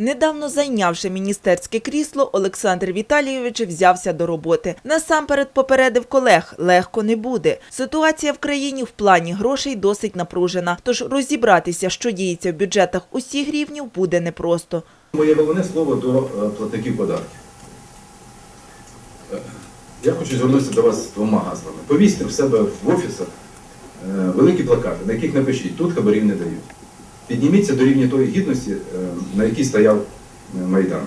Недавно зайнявши міністерське крісло, Олександр Віталійович взявся до роботи. Насамперед попередив колег, легко не буде. Ситуація в країні в плані грошей досить напружена, тож розібратися, що діється в бюджетах усіх рівнів, буде непросто. Моє головне слово до е, платників податків. Е, Я хочу звернутися до вас з двома гаслами. Повісьте в себе в офісах е, великі плакати, на яких напишіть, тут хабарів не дають. Підніміться до рівня тої гідності, е, на якій стояв е, Майдан.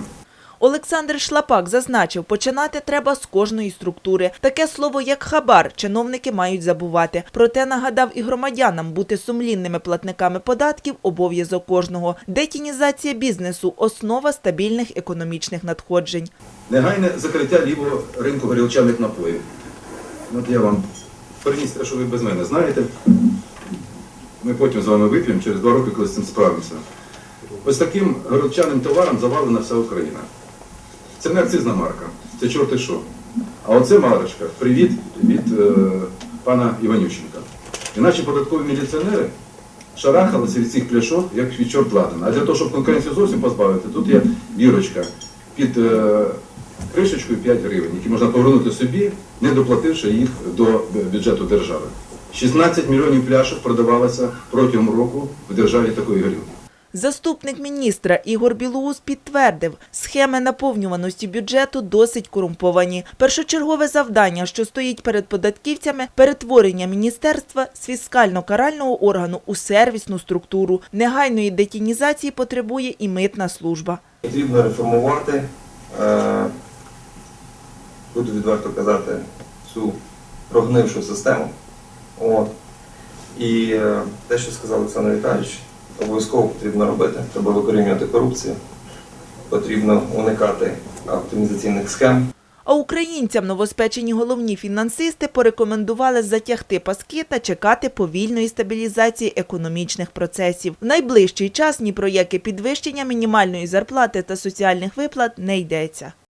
Олександр Шлапак зазначив, починати треба з кожної структури. Таке слово, як хабар, чиновники мають забувати. Проте нагадав і громадянам бути сумлінними платниками податків – обов'язок кожного. Детінізація бізнесу – основа стабільних економічних надходжень. Негайне закриття лівого ринку горілчаних напоїв. От я вам приніс те, що ви без мене знаєте. Ми потім з вами вип'ємо через два роки, коли з цим справимося. Ось таким горілчаним товаром завалена вся Україна. Це не акцизна марка, це чорти що. А оце марочка. Привіт від е, пана Іванющенка. І наші податкові міліціонери шарахалися від цих пляшок, як від чорт ладана. А для того, щоб конкуренцію зовсім позбавити, тут є вірочка під е, кришечкою 5 гривень, які можна повернути собі, не доплативши їх до бюджету держави. 16 мільйонів пляшок продавалося протягом року в державі такої горілки. Заступник міністра Ігор Білоус підтвердив, схеми наповнюваності бюджету досить корумповані. Першочергове завдання, що стоїть перед податківцями – перетворення міністерства з фіскально-карального органу у сервісну структуру. Негайної детінізації потребує і митна служба. Потрібно реформувати, е, буду відверто казати, цю прогнившу систему. От. І е, те, що сказав Олександр Віталійович, обов'язково потрібно робити. Треба викорінювати корупцію, потрібно уникати оптимізаційних схем. А українцям новоспечені головні фінансисти порекомендували затягти паски та чекати повільної стабілізації економічних процесів. В найближчий час ні про яке підвищення мінімальної зарплати та соціальних виплат не йдеться.